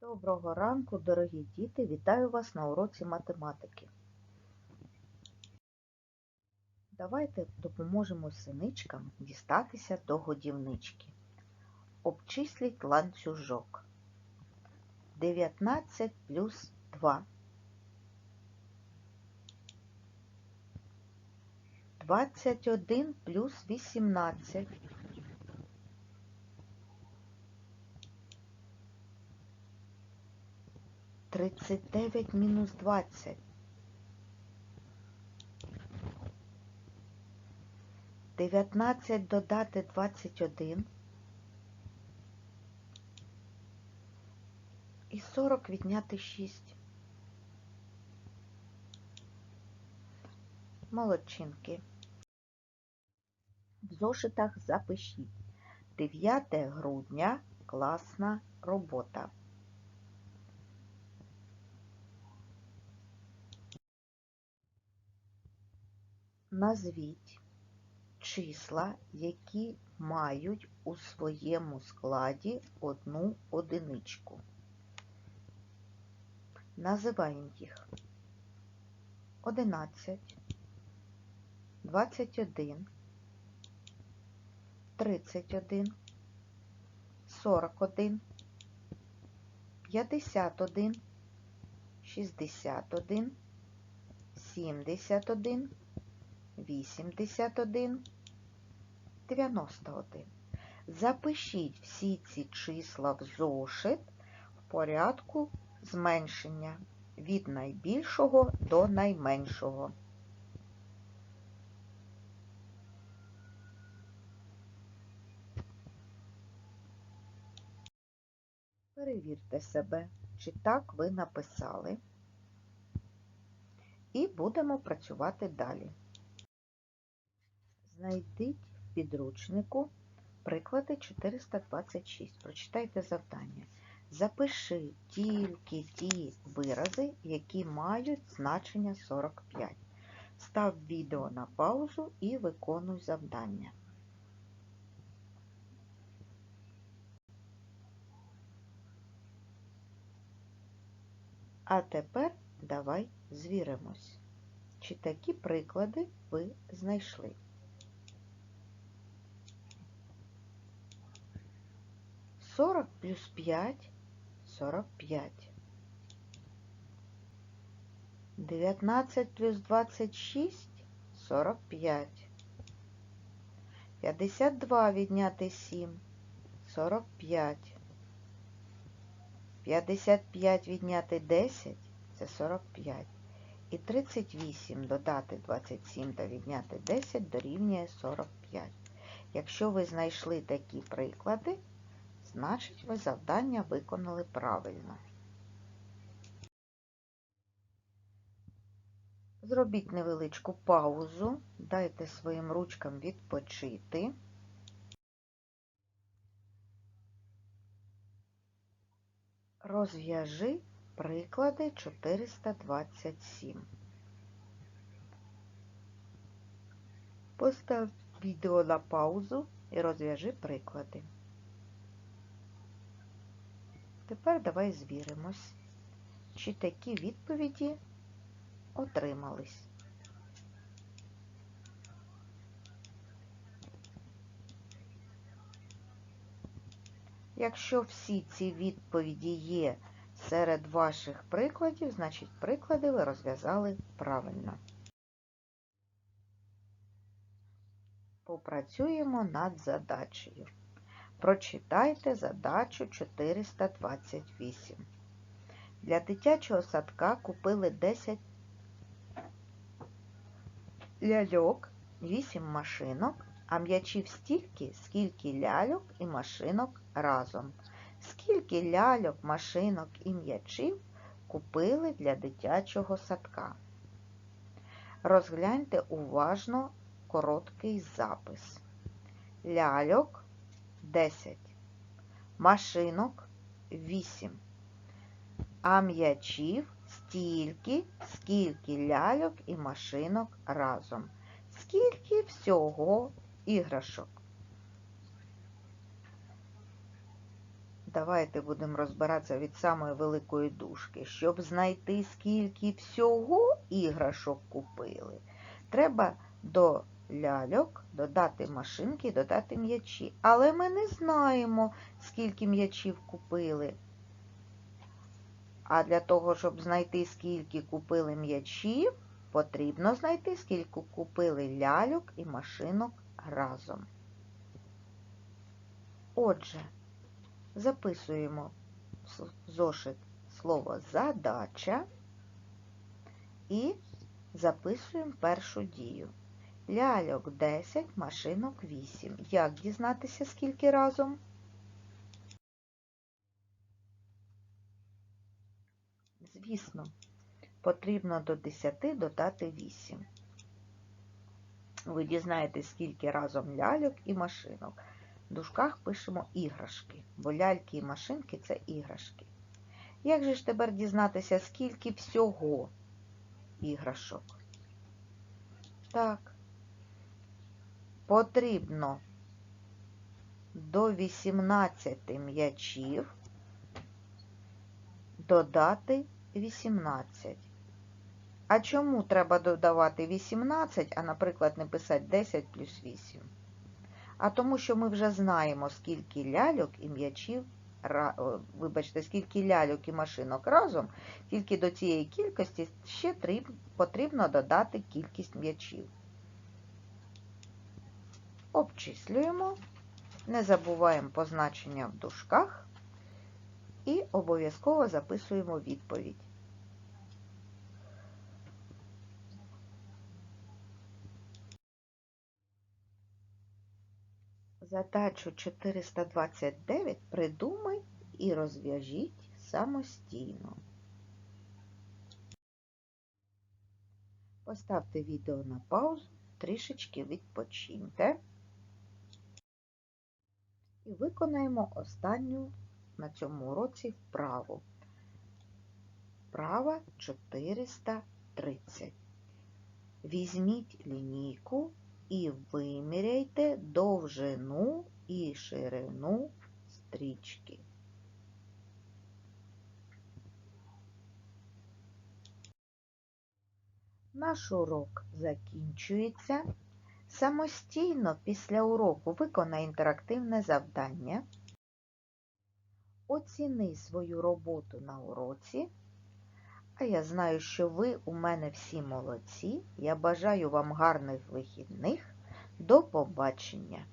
Доброго ранку, дорогі діти! Вітаю вас на уроці математики. Давайте допоможемо синичкам дістатися до годівнички. Обчисліть ланцюжок. 19 плюс 2. 21 плюс 18. 39 мінус 20. 19 додати 21. І 40 відняти 6. Молодчинки. В зошитах запишіть. 9 грудня класна робота. Назвіть числа, які мають у своєму складі одну одиничку. Називаємо їх 11, 21, 31, 41, 51, 61, 71, 81, 91. Запишіть всі ці числа в зошит в порядку зменшення від найбільшого до найменшого. Перевірте себе, чи так ви написали. І будемо працювати далі. Знайдіть в підручнику приклади 426. Прочитайте завдання. Запиши тільки ті вирази, які мають значення 45. Став відео на паузу і виконуй завдання. А тепер давай звіримось, чи такі приклади ви знайшли. Сорок плюс п'ять сорок п'ять. Дев'ятнадцять плюс двадцять шість сорок п'ять. П'ятдесят два відняти сім сорок п'ять. 55 відняти 10 це 45. І 38 додати 27 та відняти 10 дорівнює 45. Якщо ви знайшли такі приклади, значить ви завдання виконали правильно. Зробіть невеличку паузу, дайте своїм ручкам відпочити. Розв'яжи приклади 427. Постав відео на паузу і розв'яжи приклади. Тепер давай звіримось, чи такі відповіді отримались. Якщо всі ці відповіді є серед ваших прикладів, значить приклади ви розв'язали правильно. Попрацюємо над задачею. Прочитайте задачу 428. Для дитячого садка купили 10 ляльок, 8 машинок, а м'ячів стільки, скільки ляльок і машинок разом. Скільки ляльок, машинок і м'ячів купили для дитячого садка? Розгляньте уважно короткий запис. Ляльок 10, машинок 8, а м'ячів стільки, скільки ляльок і машинок разом. Скільки всього іграшок? Давайте будемо розбиратися від самої великої дужки. Щоб знайти, скільки всього іграшок купили, треба до ляльок додати машинки, додати м'ячі. Але ми не знаємо, скільки м'ячів купили. А для того, щоб знайти, скільки купили м'ячів, потрібно знайти, скільки купили ляльок і машинок разом. Отже, записуємо в зошит слово задача і записуємо першу дію. Ляльок 10, машинок 8. Як дізнатися, скільки разом? Звісно, потрібно до 10 додати 8. Ви дізнаєтесь, скільки разом ляльок і машинок. В дужках пишемо іграшки, бо ляльки і машинки це іграшки. Як же ж тепер дізнатися, скільки всього іграшок? Так, потрібно до 18 м'ячів додати 18. А чому треба додавати 18, а, наприклад, не писати 10 плюс 8? А тому, що ми вже знаємо, скільки ляльок і м'ячів, вибачте, скільки ляльок і машинок разом, тільки до цієї кількості ще потрібно додати кількість м'ячів. Обчислюємо, не забуваємо позначення в дужках і обов'язково записуємо відповідь. Задачу 429 придумай і розв'яжіть самостійно. Поставте відео на паузу, трішечки відпочиньте і виконаємо останню на цьому уроці вправу. Вправа 430. Візьміть лінійку і виміряйте довжину і ширину стрічки. Наш урок закінчується. Самостійно після уроку виконай інтерактивне завдання. Оціни свою роботу на уроці. А я знаю, що ви у мене всі молодці. Я бажаю вам гарних вихідних. До побачення!